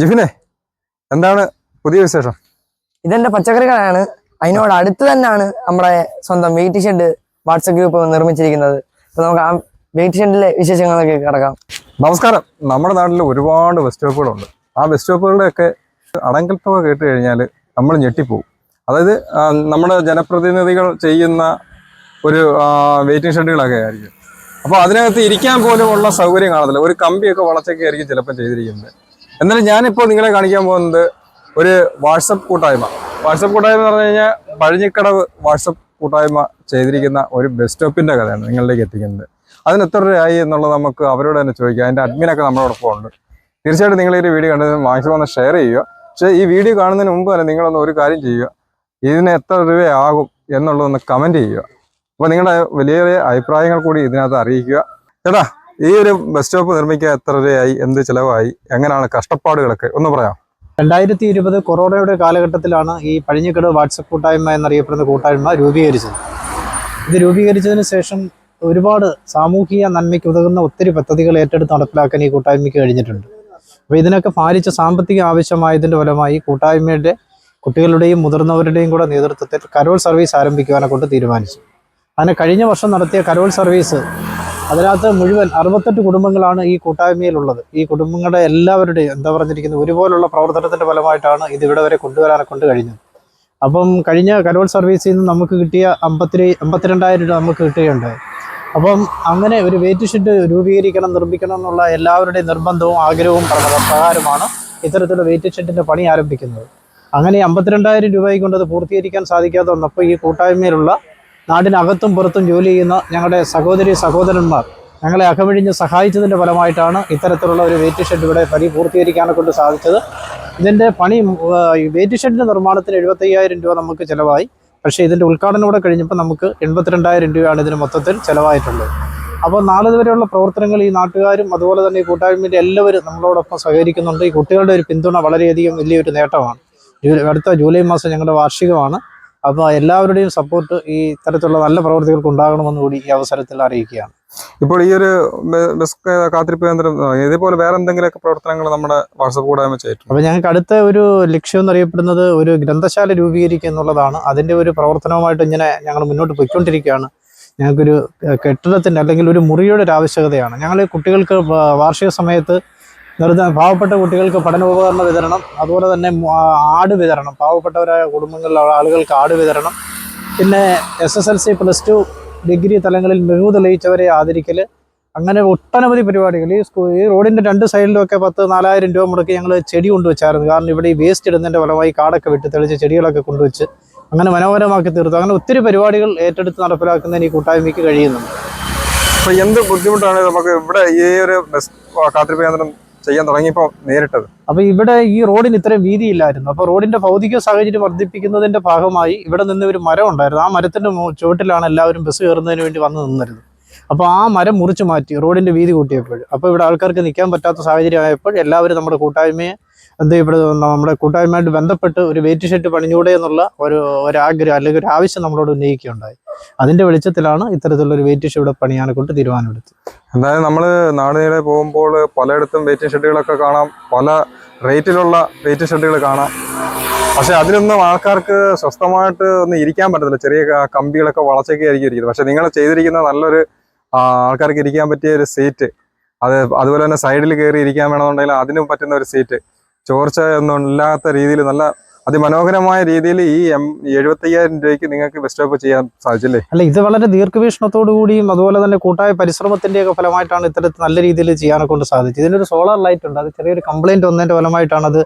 ജിഫിനെ എന്താണ് പുതിയ വിശേഷം? ഇതെന്റെ പച്ചക്കറികളാണ്. അതിനോട് അടുത്ത് തന്നെയാണ് നമ്മുടെ സ്വന്തം വെയിറ്റ് ഷെഡ് വാട്സപ്പ് ഗ്രൂപ്പ് നിർമ്മിച്ചിരിക്കുന്നത്. അപ്പൊ നമുക്ക് ആ വെയിറ്റ് ഷെഡിലെ വിശേഷങ്ങളൊക്കെ കിടക്കാം. നമസ്കാരം. നമ്മുടെ നാട്ടിൽ ഒരുപാട് ബസ് സ്റ്റോപ്പുകളുണ്ട് ആ ബസ് സ്റ്റോപ്പുകളുടെയൊക്കെ തുക കേട്ട് കഴിഞ്ഞാൽ നമ്മൾ ഞെട്ടിപ്പോവും. അതായത് നമ്മുടെ ജനപ്രതിനിധികൾ ചെയ്യുന്ന ഒരു വെയിറ്റിംഗ് ഷെഡുകളൊക്കെ ആയിരിക്കും. അപ്പോൾ അതിനകത്ത് ഇരിക്കാൻ പോലും ഉള്ള സൗകര്യം കാണത്തില്ല. ഒരു കമ്പിയൊക്കെ വളച്ചൊക്കെ ആയിരിക്കും ചിലപ്പോൾ ചെയ്തിരിക്കുന്നത്. എന്നാലും ഞാനിപ്പോൾ നിങ്ങളെ കാണിക്കാൻ പോകുന്നത് ഒരു വാട്സപ്പ് കൂട്ടായ്മ. വാട്സപ്പ് കൂട്ടായ്മ എന്ന് പറഞ്ഞു കഴിഞ്ഞാൽ പഴഞ്ഞിക്കടവ് വാട്സപ്പ് കൂട്ടായ്മ ചെയ്തിരിക്കുന്ന ഒരു ബസ് സ്റ്റോപ്പിന്റെ കഥയാണ് നിങ്ങളിലേക്ക് എത്തിക്കുന്നത്. അതിന് എത്ര രൂപയായി എന്നുള്ളത് നമുക്ക് അവരോട് തന്നെ ചോദിക്കാം. അതിന്റെ അഡ്മിനൊക്കെ നമ്മളോടൊപ്പം ഉണ്ട് തീർച്ചയായിട്ടും നിങ്ങൾ ഈ വീഡിയോ കണ്ടത് മാക്സിമം ഒന്ന് ഷെയർ ചെയ്യുക. പക്ഷേ ഈ വീഡിയോ കാണുന്നതിന് മുമ്പ് തന്നെ നിങ്ങളൊന്ന് ഒരു കാര്യം ചെയ്യുക. ഇതിന് എത്ര രൂപയാകും എന്നുള്ളതൊന്ന് കമന്റ് ചെയ്യുക. അപ്പോൾ നിങ്ങളുടെ വലിയ വലിയ അഭിപ്രായങ്ങൾ കൂടി ഇതിനകത്ത് അറിയിക്കുക. ചേട്ടാ ഈ ഒരു ബസ് സ്റ്റോപ്പ് നിർമ്മിക്കാൻ എത്ര രൂപയായി എന്ത് ചിലവായി? എങ്ങനെയാണ് കഷ്ടപ്പാടുകളൊക്കെ? ഒന്ന് പറയാം രണ്ടായിരത്തി ഇരുപത് കൊറോണയുടെ കാലഘട്ടത്തിലാണ് ഈ പഴിഞ്ഞിക്കട് വാട്സപ്പ് കൂട്ടായ്മ എന്നറിയപ്പെടുന്ന കൂട്ടായ്മ രൂപീകരിച്ചത്. ഇത് രൂപീകരിച്ചതിന് ശേഷം ഒരുപാട് സാമൂഹിക നന്മയ്ക്ക് ഉതകുന്ന ഒത്തിരി പദ്ധതികൾ ഏറ്റെടുത്ത് നടപ്പിലാക്കാൻ ഈ കൂട്ടായ്മയ്ക്ക് കഴിഞ്ഞിട്ടുണ്ട്. അപ്പോൾ ഇതിനൊക്കെ ഭാരിച്ച സാമ്പത്തിക ആവശ്യമായതിന്റെ ഫലമായി കൂട്ടായ്മയുടെ കുട്ടികളുടെയും മുതിർന്നവരുടെയും കൂടെ നേതൃത്വത്തിൽ കരോൾ സർവീസ് ആരംഭിക്കുവാനെ കൊണ്ട് തീരുമാനിച്ചു. അങ്ങനെ കഴിഞ്ഞ വർഷം നടത്തിയ കരോൾ സർവീസ് അതിനകത്ത് മുഴുവൻ അറുപത്തെട്ട് കുടുംബങ്ങളാണ് ഈ കൂട്ടായ്മയിലുള്ളത്. ഈ കുടുംബങ്ങളുടെ എല്ലാവരുടെയും എന്താ പറഞ്ഞിരിക്കുന്നത് ഒരുപോലുള്ള പ്രവർത്തനത്തിന്റെ ഫലമായിട്ടാണ് ഇത് ഇവിടെ വരെ കൊണ്ടുവരാനെ കൊണ്ട് കഴിഞ്ഞത്. അപ്പം കഴിഞ്ഞ കരോൾ സർവീസിൽ നിന്ന് നമുക്ക് കിട്ടിയ അമ്പത്തി അമ്പത്തിരണ്ടായിരം രൂപ നമുക്ക് കിട്ടുകയുണ്ടായി. അപ്പം അങ്ങനെ ഒരു വെയിറ്റ് ഷെഡ് രൂപീകരിക്കണം നിർമ്മിക്കണം എന്നുള്ള എല്ലാവരുടെയും നിർബന്ധവും ആഗ്രഹവും പ്രക- പ്രകാരമാണ് ഇത്തരത്തിലുള്ള വെയിറ്റ് ഷെഡിന്റെ പണി ആരംഭിക്കുന്നത്. അങ്ങനെ അമ്പത്തിരണ്ടായിരം രൂപയ്ക്ക് കൊണ്ട് അത് പൂർത്തീകരിക്കാൻ സാധിക്കാതെ വന്നപ്പോൾ ഈ കൂട്ടായ്മയിലുള്ള നാടിനകത്തും പുറത്തും ജോലി ചെയ്യുന്ന ഞങ്ങളുടെ സഹോദരി സഹോദരന്മാർ ഞങ്ങളെ അകമഴിഞ്ഞ് സഹായിച്ചതിന്റെ ഫലമായിട്ടാണ് ഇത്തരത്തിലുള്ള ഒരു വെയിറ്റ് ഷെഡ് ഇവിടെ പണി പൂർത്തീകരിക്കാനെ കൊണ്ട് സാധിച്ചത്. ഇതിന്റെ പണി വെയിറ്റ് ഷെഡിന്റെ നിർമ്മാണത്തിന് എഴുപത്തയ്യായിരം രൂപ നമുക്ക് ചിലവായി. പക്ഷേ ഇതിന്റെ ഉദ്ഘാടനം കൂടെ കഴിഞ്ഞപ്പോൾ നമുക്ക് എൺപത്തിരണ്ടായിരം രൂപയാണ് ഇതിന് മൊത്തത്തിൽ ചിലവായിട്ടുള്ളത്. അപ്പോൾ നാളെ വരെയുള്ള പ്രവർത്തനങ്ങൾ ഈ നാട്ടുകാരും അതുപോലെ തന്നെ ഈ കൂട്ടായ്മയുടെ എല്ലാവരും നമ്മളോടൊപ്പം സഹകരിക്കുന്നുണ്ട്. ഈ കുട്ടികളുടെ ഒരു പിന്തുണ വളരെയധികം വലിയൊരു നേട്ടമാണ്. അടുത്ത ജൂലൈ മാസം ഞങ്ങളുടെ വാർഷികമാണ്. അപ്പോൾ എല്ലാവരുടെയും സപ്പോർട്ട് ഈ തരത്തിലുള്ള നല്ല പ്രവർത്തികൾക്ക് ഉണ്ടാകണമെന്ന് കൂടി ഈ അവസരത്തിൽ അറിയിക്കുകയാണ്. ഇപ്പോൾ ഈ ഒരു കാത്തിരിപ്പ് കേന്ദ്രം ഇതേപോലെ വേറെ എന്തെങ്കിലുമൊക്കെ പ്രവർത്തനങ്ങൾ നമ്മുടെ വാട്സപ്പ് കൂടായ്മ ചെയ്തിട്ടുണ്ട്? അപ്പോൾ ഞങ്ങൾക്ക് അടുത്ത ഒരു ലക്ഷ്യം എന്നറിയപ്പെടുന്നത് ഒരു ഗ്രന്ഥശാല രൂപീകരിക്കുക എന്നുള്ളതാണ്. അതിന്റെ ഒരു പ്രവർത്തനവുമായിട്ട് ഇങ്ങനെ ഞങ്ങൾ മുന്നോട്ട് പോയിക്കൊണ്ടിരിക്കുകയാണ്. ഞങ്ങൾക്കൊരു കെട്ടിടത്തിന്റെ അല്ലെങ്കിൽ ഒരു മുറിയുടെ ഒരു ആവശ്യകതയാണ്. ഞങ്ങൾ കുട്ടികൾക്ക് വാർഷിക സമയത്ത് നിർദ്ദ പാവപ്പെട്ട കുട്ടികൾക്ക് പഠനോപകരണ വിതരണം അതുപോലെ തന്നെ ആട് വിതരണം. പാവപ്പെട്ടവരായ കുടുംബങ്ങളിലുള്ള ആളുകൾക്ക് ആട് വിതരണം. പിന്നെ S S L C plus two degree തലങ്ങളിൽ മികവ് തെളിയിച്ചവരെ ആദരിക്കൽ അങ്ങനെ ഒട്ടനവധി പരിപാടികൾ. ഈ സ്കൂ ഈ റോഡിന്റെ രണ്ട് സൈഡിലൊക്കെ പത്ത് നാലായിരം രൂപ മുടക്കി ഞങ്ങൾ ചെടി കൊണ്ടുവച്ചായിരുന്നു. കാരണം ഇവിടെ ഈ വേസ്റ്റ് ഇടുന്നതിന്റെ ഫലമായി കാടൊക്കെ വെട്ടി തെളിച്ച് ചെടികളൊക്കെ കൊണ്ടുവച്ച് അങ്ങനെ മനോഹരമാക്കി തീർത്തു. അങ്ങനെ ഒത്തിരി പരിപാടികൾ ഏറ്റെടുത്ത് നടപ്പിലാക്കുന്നതിന് ഈ കൂട്ടായ്മയ്ക്ക് കഴിയുന്നുണ്ട്. അപ്പോൾ എന്ത് ബുദ്ധിമുട്ടാണ് നമുക്ക് ഇവിടെ ഈ ഒരു ബസ് കാത്തിരിപ്പ് കേന്ദ്രം ചെയ്യാൻ തുടങ്ങിയപ്പോൾ നേരിട്ടത്. അപ്പൊ ഇവിടെ ഈ റോഡിന് ഇത്രയും വീതിയില്ലായിരുന്നു. അപ്പൊ റോഡിന്റെ ഭൗതിക സാഹചര്യം വർദ്ധിപ്പിക്കുന്നതിന്റെ ഭാഗമായി ഇവിടെ നിന്ന് ഒരു മരം ഉണ്ടായിരുന്നു. ആ മരത്തിന്റെ ചുവട്ടിലാണ് എല്ലാവരും ബസ് കയറുന്നതിന് വേണ്ടി വന്ന് നിന്നിരുന്നത് അപ്പോൾ ആ മരം മുറിച്ച് മാറ്റി റോഡിന്റെ വീതി കൂട്ടിയപ്പോൾ. അപ്പോൾ ഇവിടെ ആൾക്കാർക്ക് നിൽക്കാൻ പറ്റാത്ത സാഹചര്യം ആയപ്പോൾ എല്ലാവരും നമ്മുടെ കൂട്ടായ്മയെ എന്ത് ഇവിടെ നമ്മുടെ കൂട്ടായ്മയായിട്ട് ബന്ധപ്പെട്ട് ഒരു വെയിറ്റ് ഷെഡ് പണിഞ്ഞൂടെ എന്നുള്ള ഒരു ഒരു ആഗ്രഹം അല്ലെങ്കിൽ ഒരു ആവശ്യം നമ്മളോട് ഉന്നയിക്കുകയുണ്ടായി. അതിന്റെ വെളിച്ചത്തിലാണ് ഇത്തരത്തിലുള്ള ഒരു വെയിറ്റ് ഷെഡ് പണിയാനെ കൊണ്ട് തീരുമാനമെടുത്തത്. എന്തായാലും നമ്മൾ നാടിനീളെ പോകുമ്പോൾ പലയിടത്തും വെയിറ്റിംഗ് ഷെഡുകളൊക്കെ കാണാം പല റേറ്റിലുള്ള വെയിറ്റിംഗ് ഷെഡുകൾ കാണാം. പക്ഷെ അതിലൊന്നും ആൾക്കാർക്ക് സ്വസ്ഥമായിട്ട് ഒന്നും ഇരിക്കാൻ പറ്റത്തില്ല. ചെറിയ കമ്പികളൊക്കെ വളച്ചൊക്കെ ആയിരിക്കും ഇരിക്കുന്നത്. പക്ഷെ നിങ്ങൾ ചെയ്തിരിക്കുന്ന നല്ലൊരു ആൾക്കാർക്ക് ഇരിക്കാൻ പറ്റിയ ഒരു സീറ്റ് അത് അതുപോലെ തന്നെ സൈഡിൽ കയറി ഇരിക്കാൻ വേണമെന്നുണ്ടെങ്കിൽ അതിനും പറ്റുന്ന ഒരു സീറ്റ് ചോർച്ച ഒന്നും ഇല്ലാത്ത രീതിയിൽ നല്ല അതിമനോഹരമായ രീതിയിൽ ഈ എം എഴുപത്തയ്യായിരം രൂപയ്ക്ക് നിങ്ങൾക്ക് ബസ് സ്റ്റോപ്പ് ചെയ്യാൻ സാധിച്ചില്ലേ? അല്ല ഇത് വളരെ ദീർഘവീക്ഷണത്തോടു കൂടിയും അതുപോലെ തന്നെ കൂട്ടായ പരിശ്രമത്തിന്റെയൊക്കെ ഫലമായിട്ടാണ് ഇത്തരത്തിൽ നല്ല രീതിയിൽ ചെയ്യാനെ കൊണ്ട് സാധിച്ചത്. ഇതിനൊരു സോളാർ ലൈറ്റ് ഉണ്ട്. അത് ചെറിയൊരു കംപ്ലൈന്റ് വന്നതിന്റെ ഫലമായിട്ടാണ് അത്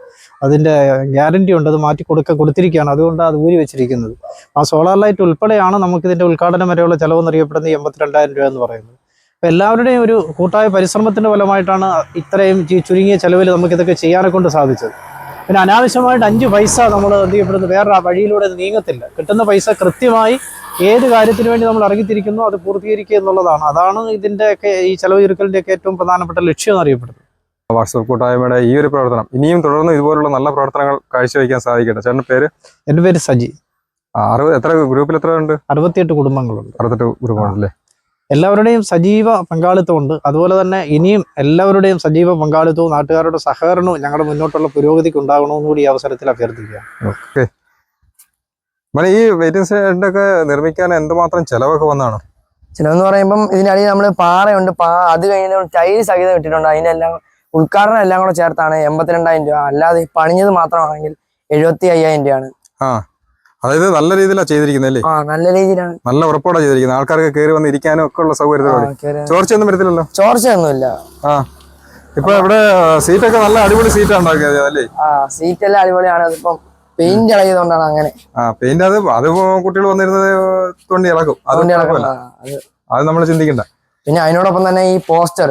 അതിന്റെ ഗ്യാരണ്ടി ഉണ്ട്. അത് മാറ്റി കൊടുക്ക കൊടുത്തിരിക്കുകയാണ്. അതുകൊണ്ട് അത് ഊരി വെച്ചിരിക്കുന്നത്. ആ സോളാർ ലൈറ്റ് ഉൾപ്പെടെയാണ് നമുക്ക് ഇതിന്റെ ഉദ്ഘാടനം വരെയുള്ള ചെലവെന്നറിയപ്പെടുന്ന ഈ എൺപത്തിരണ്ടായിരം രൂപ എന്ന് പറയുന്നത്. അപ്പൊ എല്ലാവരുടെയും ഒരു കൂട്ടായ പരിശ്രമത്തിന്റെ ഫലമായിട്ടാണ് ഇത്രയും ചുരുങ്ങിയ ചെലവിൽ നമുക്കിതൊക്കെ ചെയ്യാനെ കൊണ്ട് സാധിച്ചത്. പിന്നെ അനാവശ്യമായിട്ട് അഞ്ച് പൈസ നമ്മൾ എന്ത് ചെയ്യപ്പെടുന്നത് വേറെ ആ വഴിയിലൂടെ നീങ്ങത്തില്ല. കിട്ടുന്ന പൈസ കൃത്യമായി ഏത് കാര്യത്തിന് വേണ്ടി നമ്മൾ ഇറങ്ങിത്തിരിക്കുന്നു അത് പൂർത്തീകരിക്കുക എന്നുള്ളതാണ്. അതാണ് ഇതിന്റെയൊക്കെ ഈ ചെലവ് ചുരുക്കലിന്റെയൊക്കെ ഏറ്റവും പ്രധാനപ്പെട്ട ലക്ഷ്യം എന്നറിയപ്പെടുന്നത് വാട്സപ്പ് കൂട്ടായ്മയുടെ ഈ ഒരു പ്രവർത്തനം ഇനിയും തുടർന്ന് ഇതുപോലുള്ള നല്ല പ്രവർത്തനങ്ങൾ കാഴ്ചവെക്കാൻ സാധിക്കട്ടെ ചേട്ടന്റെ പേര്? എന്റെ പേര് സജി. അറുപത് എത്ര ഗ്രൂപ്പിൽ എത്ര ഉണ്ട് അറുപത്തിയെട്ട് കുടുംബങ്ങളുണ്ട്. അറുപത്തെട്ട് ഗ്രൂപ്പാണല്ലേ എല്ലാവരുടെയും സജീവ പങ്കാളിത്തമുണ്ട്. അതുപോലെ തന്നെ ഇനിയും എല്ലാവരുടെയും സജീവ പങ്കാളിത്തവും നാട്ടുകാരുടെ സഹകരണവും ഞങ്ങളുടെ മുന്നോട്ടുള്ള പുരോഗതിക്ക് ഉണ്ടാകണമെന്ന് കൂടി ഈ അവസരത്തിൽ അഭ്യർത്ഥിക്കുക ഓക്കെ. മോനെ ഈ വെയിറ്റിംഗ് ഷെഡൊക്കെ നിർമ്മിക്കാൻ എന്തുമാത്രം ചെലവൊക്കെ വന്നാണ്? ചിലവെന്ന് പറയുമ്പം ഇതിനടിയിൽ നമ്മൾ പാറയുണ്ട്. പാ അത് കഴിഞ്ഞ് ടൈൽ സഹിതം ഇട്ടിട്ടുണ്ട്. അതിനെല്ലാം ഉദ്ഘാടനം എല്ലാം കൂടെ ചേർത്താണ് എൺപത്തിരണ്ടായിരം രൂപ. അല്ലാതെ പണിഞ്ഞത് മാത്രമാണെങ്കിൽ എഴുപത്തി അയ്യായിരം രൂപയാണ്. ആ. അതായത് നല്ല രീതിയിലാണ് ചെയ്തിരിക്കുന്നല്ലേ നല്ല രീതിയിലാണ്. നല്ല ഉറപ്പോടെ ചെയ്തിരിക്കുന്നത്. ആൾക്കാർക്ക് കയറി വന്ന് ഇരിക്കാനും ഒക്കെ ഉള്ള സൗകര്യത്തോടെ. ചോർച്ചയൊന്നും വരത്തില്ലല്ലോ? ചോർച്ചയൊന്നുമില്ല. ആ. ഇപ്പൊ ഇവിടെ സീറ്റൊക്കെ നല്ല അടിപൊളി ഉണ്ടാക്കിയത് അല്ലേ സീറ്റ് എല്ലാം അടിപൊളിയാണ്. അതിപ്പം പെയിന്റ് ഇളകിയതുകൊണ്ടാണ് അങ്ങനെ. ആ പെയിന്റ് അത് അത് കുട്ടികൾ വന്നിരുന്നത് തൊണ്ടി ഇളക്കും. അത് നമ്മൾ ചിന്തിക്കണ്ട. പിന്നെ അതിനോടൊപ്പം തന്നെ ഈ പോസ്റ്റർ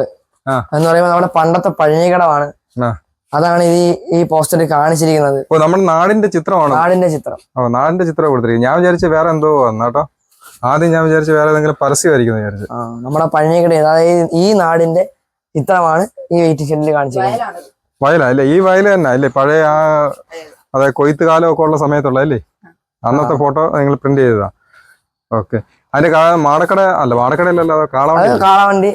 എന്ന് പറയുമ്പോൾ നമ്മുടെ പണ്ടത്തെ പഴഞ്ഞിക്കടമാണ് ആ. അതാണ് ഈ ഈ പോസ്റ്ററിൽ കാണിച്ചിരിക്കുന്നത്. ഇപ്പൊ നമ്മുടെ നാടിന്റെ ചിത്രമാണ്? നാടിന്റെ ചിത്രം. ഓ നാടിന്റെ ചിത്രം കൊടുത്തിരിക്കും ഞാൻ വിചാരിച്ച വേറെ എന്തോ വന്നാട്ടോ ആദ്യം ഞാൻ വിചാരിച്ച വേറെ ഏതെങ്കിലും പരസ്യമായിരിക്കും വിചാരിച്ചു. നമ്മുടെ പഴഞ്ഞിക്കട അതായത് ഈ നാടിന്റെ ചിത്രമാണ് ഈ വെയിറ്റ് ഷെഡിൽ കാണിച്ചിരിക്കുന്നത്. വയലാ അല്ലേ? ഈ വയൽ തന്നെ അല്ലേ? പഴയ ആ അതെ കൊയ്ത്ത് കാലം ഒക്കെ ഉള്ള സമയത്തുള്ള അല്ലേ? അന്നത്തെ ഫോട്ടോ നിങ്ങൾ പ്രിന്റ് ചെയ്തതാ. ഓക്കെ. അതിന്റെ കാ- മാടക്കട അല്ല മാടക്കടയിലല്ലോ കാളവണ്ടി കാളവണ്ടി.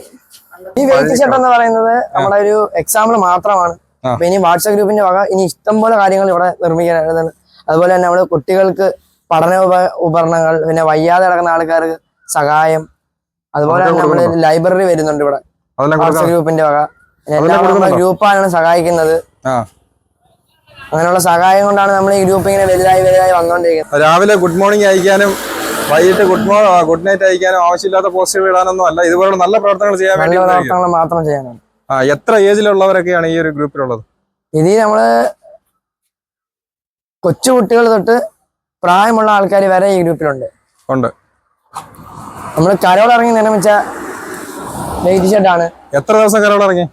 ഈ വെയിറ്റ് ഷെഡ് എന്ന് പറയുന്നത് നമ്മുടെ ഒരു എക്സാമ്പിൾ മാത്രമാണ്. അപ്പൊ ഇനി വാട്സപ്പ് ഗ്രൂപ്പിന്റെ വക ഇനി ഇഷ്ടംപോലെ കാര്യങ്ങൾ ഇവിടെ നിർമ്മിക്കാനാണ് അതുപോലെ തന്നെ നമ്മുടെ കുട്ടികൾക്ക് പഠന ഉപ ഉപകരണങ്ങൾ പിന്നെ വയ്യാതെ കിടക്കുന്ന ആൾക്കാർക്ക് സഹായം അതുപോലെ തന്നെ നമ്മൾ ലൈബ്രറി വരുന്നുണ്ട് ഇവിടെ. വാട്സപ്പ് ഗ്രൂപ്പിന്റെ വക? ഗ്രൂപ്പാണ് സഹായിക്കുന്നത്. അങ്ങനെയുള്ള സഹായം കൊണ്ടാണ് നമ്മൾ ഈ ഗ്രൂപ്പ് ഇങ്ങനെ വലുതായി വലുതായി വന്നുകൊണ്ടിരിക്കുന്നത് രാവിലെ ഗുഡ് മോർണിംഗ് അയക്കാനും വൈകിട്ട് ഗുഡ് മോർണിംഗ് ഗുഡ് നൈറ്റ് അയക്കാനും ആവശ്യമില്ലാത്ത പോസ്റ്റുകൾ ഇടാനൊന്നും അല്ല. ഇതുപോലുള്ള നല്ല പ്രവർത്തനങ്ങൾ ചെയ്യാൻ വേണ്ടി. പ്രവർത്തനങ്ങൾ മാത്രം ചെയ്യാനാണ് ആ എത്ര ഏജിലുള്ളവരൊക്കെയാണ് ഈ ഒരു ഗ്രൂപ്പിലുള്ളത്? ഇനി നമ്മൾ കൊച്ചു കുട്ടികൾ തൊട്ട് പ്രായമുള്ള ആൾക്കാർ വരെ ഈ ഗ്രൂപ്പിലുണ്ട്. ഉണ്ട്. നമ്മൾ കരോളിറങ്ങി നിർമ്മിച്ച വെയിറ്റ് ഷർട്ടാണ് എത്ര ദിവസം കരോളിറങ്ങി?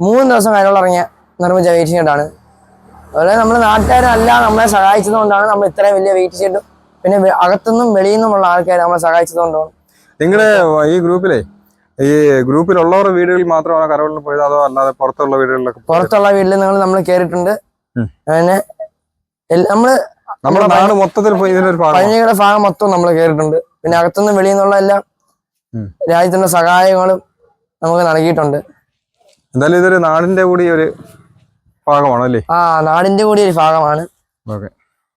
മൂന്ന് ദിവസം കരോളിറങ്ങിയ നിർമ്മിച്ച വെയിറ്റ് ഷർട്ടാണ് അതുപോലെ നമ്മൾ നാട്ടുകാരല്ല നമ്മളെ സഹായിച്ചത് കൊണ്ടാണ് നമ്മൾ ഇത്രയും വലിയ വെയിറ്റ് ഷെഡും പിന്നെ അകത്തുനിന്നും വെളിയിൽ നിന്നുമുള്ള ആൾക്കാർ നമ്മളെ സഹായിച്ചത് കൊണ്ടാണ് നിങ്ങളുടെ ഈ ഗ്രൂപ്പിലെ ഈ ഗ്രൂപ്പിലുള്ളവരുടെ വീടുകളിൽ മാത്രമാണ് കരകളിൽ പോയത്? അതോ അല്ലാതെ പുറത്തുള്ള വീടുകളിലൊക്കെ പുറത്തുള്ള വീട്ടിൽ നിങ്ങൾ നമ്മൾ കയറിയിട്ടുണ്ട് എൽ- നമ്മൾ നമ്മുടെ നാട് മൊത്തത്തിൽ ഇതിനൊരു ഭാഗം മൊത്തം നമ്മൾ കയറിയിട്ടുണ്ട് പിന്നെ അകത്തുനിന്ന് വെളിയിൽ നിന്നുള്ള എല്ലാം രാജ്യത്തിന്റെ സഹായങ്ങളും നമുക്ക് നൽകിയിട്ടുണ്ട്. എന്തായാലും ഇതൊരു നാടിന്റെ കൂടി ഒരു ഭാഗമാണ് അല്ലേ ആ നാടിന്റെ കൂടി ഒരു ഭാഗമാണ്. ഓക്കെ.